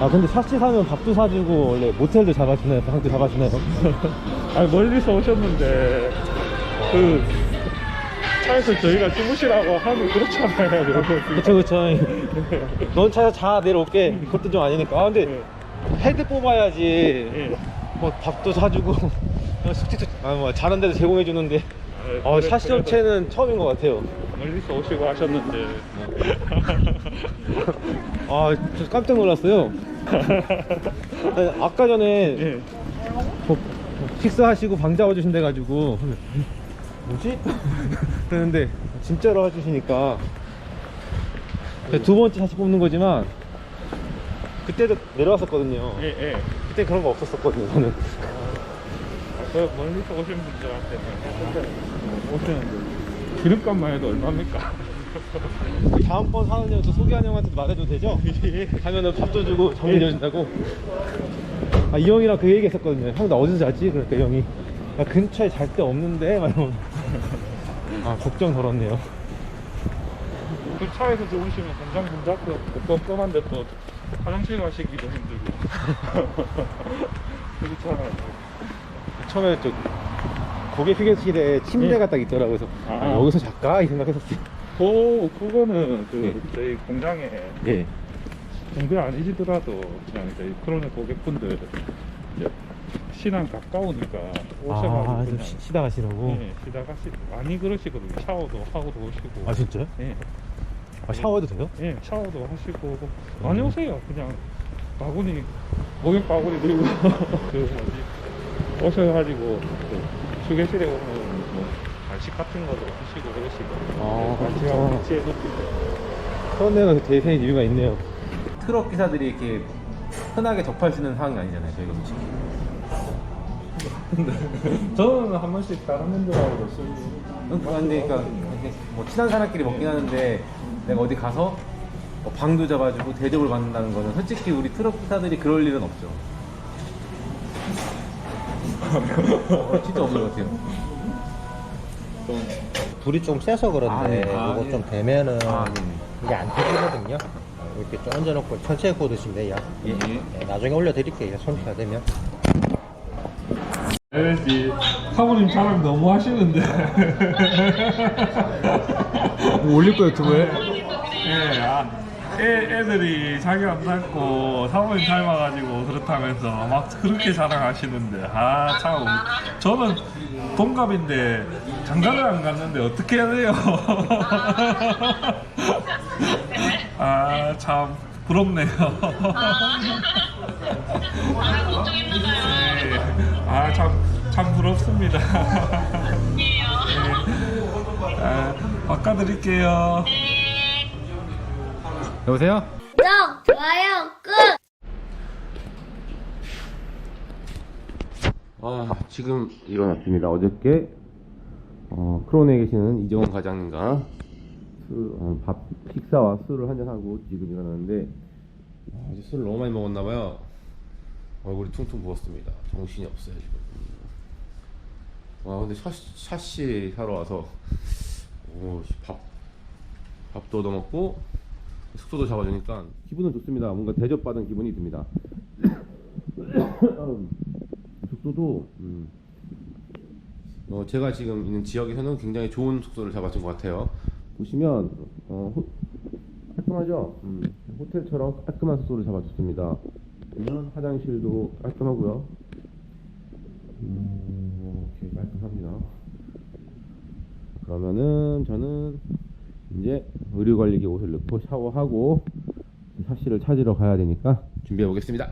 아 근데 샤시 사면 밥도 사주고 원래 모텔도 잡아주나요? 방도 잡아주나요? 아니 멀리서 오셨는데 그 차에서 저희가 주무시라고 하면 그렇잖아요. 그쵸 그쵸. 넌 차에서 자 내려올게. 그것도 좀 아니니까. 아 근데 네. 헤드 뽑아야지. 예. 뭐 밥도 사주고. 숙제도 아뭐 자는 데도 제공해 주는데. 네, 어 그래- 샤시 그래도 업체는 처음인 것 같아요. 멀리서 오시고 하셨는데. 아저 깜짝 놀랐어요 아니, 아까 전에 예. 뭐, 식사하시고 방 잡아주신다 가지고 뭐지? 그랬는데 진짜로 해주시니까 두 번째 다시 뽑는 거지만 그때도 내려왔었거든요 예, 예. 그때 그런 거 없었었거든요 저는 그 멀리서 오신 분들한테는 오시는데 기름값만 해도 얼마입니까? 다음번 사는 년도 소개한 형한테도 말해도 되죠? 가면은 밥도 주고 정리 해준다고 아, 이 형이랑 그 얘기 했었거든요 형 나 어디서 자지? 그러니까 이 형이 야, 근처에 잘 데 없는데? 막 이러면 아 걱정 덜었네요 그 차에서 주무시면 공장 문 닫고 껌껌한데 또 화장실 가시기도 힘들고 그렇잖아요. 처음에 저 고객 휴게실에 침대가 딱 있더라고요 그래서 아, 아. 여기서 잘까? 이 생각했었어요 그 그거는 그 예. 저희 공장에 예. 정비 아니시더라도 그냥 저희 크로네 고객분들 이제 신앙 가까우니까 오셔가지고 아, 좀 그냥 쉬- 쉬다 가시라고? 예, 쉬다 가시 많이 그러시거든요. 샤워도 하고 들어오시고. 아 진짜요? 예, 아, 샤워해도 돼요? 예, 샤워도 하시고 많이 오세요. 그냥 바구니 목욕 바구니 들고 그 뭐지 오셔가지고 그 휴게실에 오면 뭐 간식 같은 거도 드시고 그러시고 아, 같이 그렇구나. 하고 같이 해놓고 그런 데가 대세인 이유가 있네요 트럭 기사들이 이렇게 흔하게 접할 수 있는 상황이 아니잖아요 저희가 솔직히 저는 한 번씩 다른 분들하고도 쓰고 근데 그러니까 이렇게 뭐 친한 사람끼리 먹긴 하는데 내가 어디 가서 뭐 방도 잡아주고 대접을 받는다는 거는 솔직히 우리 트럭 기사들이 그럴 일은 없죠. 어, 진짜 없는 것 같아요. 불이 좀 세서 그런데 아, 네. 아, 이거 네. 좀 되면은 아, 네. 이게 안 터지거든요. 어, 이렇게 좀 얹어놓고 천천히 구워 드시면 돼요. 예. 네, 나중에 올려드릴게요. 손피가 되면. 알지 사모님 자랑 너무 하시는데 올릴 거 유튜브에? 예, 아, 애, 애들이 자기 안 닮고 사모님 닮아가지고 그렇다면서 막 그렇게 자랑하시는데 아 참. 저는 동갑인데 장가를 안 갔는데 어떻게 해야 돼요? 아 참. 부럽네요. 아참 참 부럽습니다. 예. 아, 바꿔드릴게요 여보세요? 구독, 좋아요, 끝! 아, 지금 일어났습니다. 어저께 어, 크론에 계시는 이정원 과장님과 술, 어, 밥 식사와 술을 한잔하고 지금 일어났는데 아, 어제 술을 너무 많이 먹었나봐요. 얼굴이 퉁퉁 부었습니다. 정신이 없어요 지금. 와 근데 샤시, 샤시 사러 와서 오, 씨, 밥 밥도 얻어먹고 숙소도 잡아주니까 기분은 좋습니다. 뭔가 대접받은 기분이 듭니다. 숙소도 음, 어, 제가 지금 있는 지역에서는 굉장히 좋은 숙소를 잡아준 것 같아요. 보시면 어, 호, 깔끔하죠? 음, 호텔처럼 깔끔한 숙소를 잡아줬습니다. 보면 화장실도 깔끔하고요. 음, 이렇게 깔끔합니다. 그러면은 저는 이제 의류관리기 옷을 넣고 샤워하고 샤시를 찾으러 가야 되니까 준비해 보겠습니다.